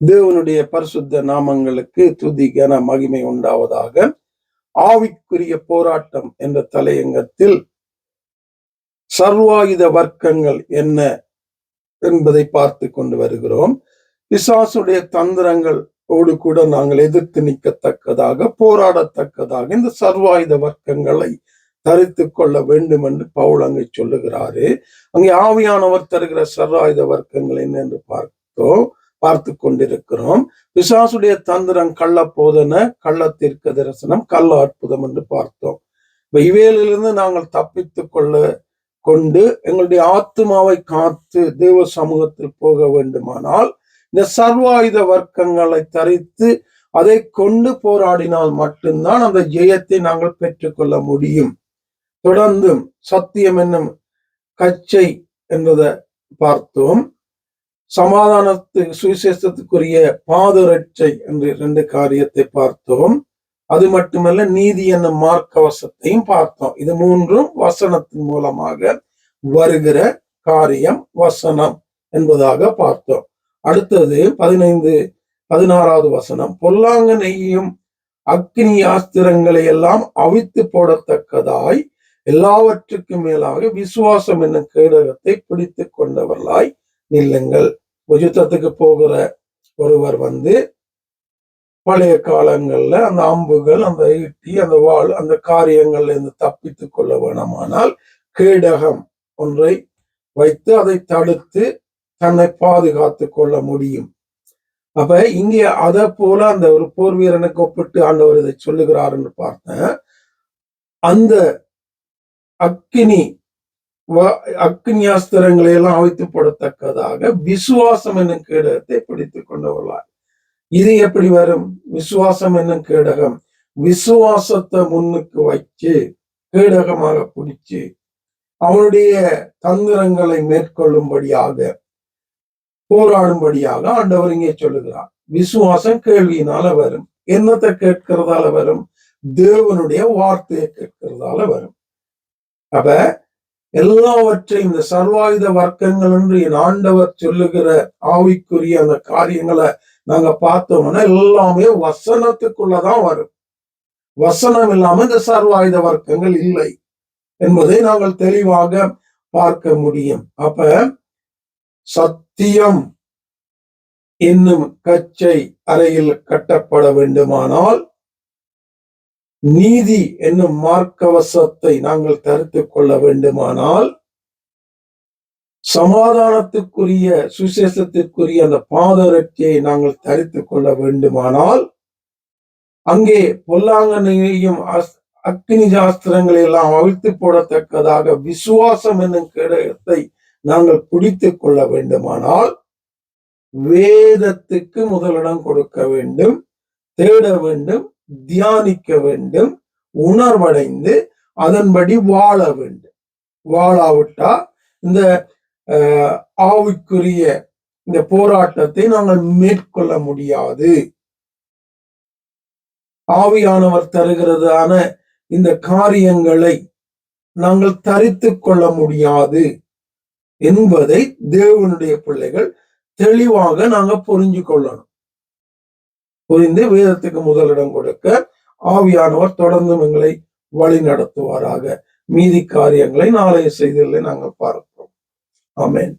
தேவனுடைய பரிசுத்த நாமங்களுக்கு துதி கன மகிமை உண்டாவதாக. ஆவிக்குரிய போராட்டம் என்ற தலையங்கத்தில் சர்வாயுத வர்க்கங்கள் என்ன என்பதை பார்த்து கொண்டு வருகிறோம். பிசாசுடைய தந்திரங்களோடு கூட நாங்கள் எதிர்த்து நிற்கத்தக்கதாக போராடத்தக்கதாக இந்த சர்வாயுத வர்க்கங்களை தரித்து கொள்ள வேண்டும் என்று பவுல் அங்கே சொல்லுகிறாரு. அங்கே ஆவியானவர் தருகிற சர்வாயுத வர்க்கங்கள் என்ன என்று பார்த்தோம். பார்த்து கொண்டிருக்கிறோம் பிசாசுடைய தந்திரம் கள்ள போதன கள்ளத்திற்கு தரிசனம் கள்ள அற்புதம் என்று பார்த்தோம். இவையிலிருந்து நாங்கள் தப்பித்துக் கொள்ள கொண்டு எங்களுடைய ஆத்மாவை காத்து தேவ சமூகத்தில் போக வேண்டுமானால் இந்த சர்வாயுத வர்க்கங்களை தரித்து அதை கொண்டு போராடினால் மட்டும்தான் அந்த ஜெயத்தை நாங்கள் பெற்றுக்கொள்ள முடியும். தொடர்ந்தும் சத்தியம் என்னும் கச்சை என்பதை பார்த்தோம். சமாதானத்து சுவிசேஷத்துக்குரிய பாதரட்சை என்று இரண்டு காரியத்தை பார்த்தோம். அது மட்டுமல்ல நீதி என்னும் மார்க்கவசத்தையும் பார்த்தோம். இது மூன்றும் வசனத்தின் மூலமாக வருகிற காரியம் வசனம் என்பதாக பார்த்தோம். அடுத்தது பதினைந்து பதினாறாவது வசனம். பொல்லாங்கனையும் அக்னி ஆஸ்திரங்களை எல்லாம் அவித்து போடத்தக்கதாய் எல்லாவற்றுக்கும் மேலாக விசுவாசம் என்னும் கேடகத்தை பிடித்து கொண்டவர்களாய் நில்லுங்கள். யுத்தத்துக்கு போகிற ஒருவர் வந்து பழைய காலங்கள்ல அந்த அம்புகள் அந்த ஈட்டி அந்த வாள் அந்த காரியங்கள்ல இருந்து தப்பித்து கொள்ள வேணுமானால் கேடகம் ஒன்றை வைத்து அதை தடுத்து தன்னை பாதுகாத்து கொள்ள முடியும். அப்ப இங்கே அதை போல அந்த ஒரு போர் வீரனுக்கு ஒப்பிட்டு ஆண்டவர் இதை சொல்லுகிறார் என்று பார்த்தேன். அந்த அக்கினி அக்னியாஸ்திரங்களை எல்லாம் அவைத்து போடத்தக்கதாக விசுவாசம் என்னும் கேடகத்தை பிடித்துக் கொண்டவர்களார். இது எப்படி வரும்? விசுவாசம் என்னும் கேடகம் விசுவாசத்தை முன்னுக்கு வச்சு கேடகமாக பிடிச்சு அவனுடைய தந்திரங்களை மேற்கொள்ளும்படியாக போராடும்படியாக ஆண்டவர் இங்கே சொல்லுகிறார். விசுவாசம் கேள்வியினால வரும். என்னத்தை கேட்கிறதால வரும்? தேவனுடைய வார்த்தையை கேட்கிறதால வரும். அப்ப எல்லாவற்றையும் இந்த சர்வாயுத வர்க்கங்கள் என்று என் ஆண்டவர் சொல்லுகிற ஆவிக்குரிய அந்த காரியங்களை நாங்க பார்த்தோம்னா எல்லாமே வசனத்துக்குள்ளதான் வரும். வசனம் இல்லாம இந்த சர்வாயுத வர்க்கங்கள் இல்லை என்பதை நாங்கள் தெளிவாக பார்க்க முடியும். அப்ப சத்தியம் என்னும் கச்சை அறையில் கட்டப்பட வேண்டுமானால் நீதி என்னும் மார்க்கவசத்தை நாங்கள் தரித்து கொள்ள வேண்டுமானால் சமாதானத்துக்குரிய சுசேஷத்திற்குரிய அந்த பாதரட்சியை நாங்கள் தரித்து கொள்ள வேண்டுமானால் அங்கே பொல்லாங்கனையும் அக்னி சாஸ்திரங்களை எல்லாம் அவிழ்த்து போடத்தக்கதாக விசுவாசம் என்னும் கிடத்தை நாங்கள் பிடித்து கொள்ள வேண்டுமானால் வேதத்துக்கு முதலிடம் கொடுக்க வேண்டும் தேட வேண்டும் தியானிக்க வேண்டும் உணர்வடைந்து அதன்படி வாழ வேண்டும். வாழாவிட்டா இந்த ஆவிக்குரிய இந்த போராட்டத்தை நாங்கள் மேற்கொள்ள முடியாது. ஆவியானவர் தருகிறதான இந்த காரியங்களை நாங்கள் தரித்து கொள்ள முடியாது என்பதை தேவனுடைய பிள்ளைகள் தெளிவாக நாங்க புரிஞ்சு கொள்ளணும். புரிந்து வேதத்துக்கு முதலிடம் கொடுக்க ஆவியானவர் தொடர்ந்து எங்களை வழி நடத்துவாராக. மீதி காரியங்களை நாளைய செய்திகளை நாங்கள் பார்ப்போம் ஆமேன்.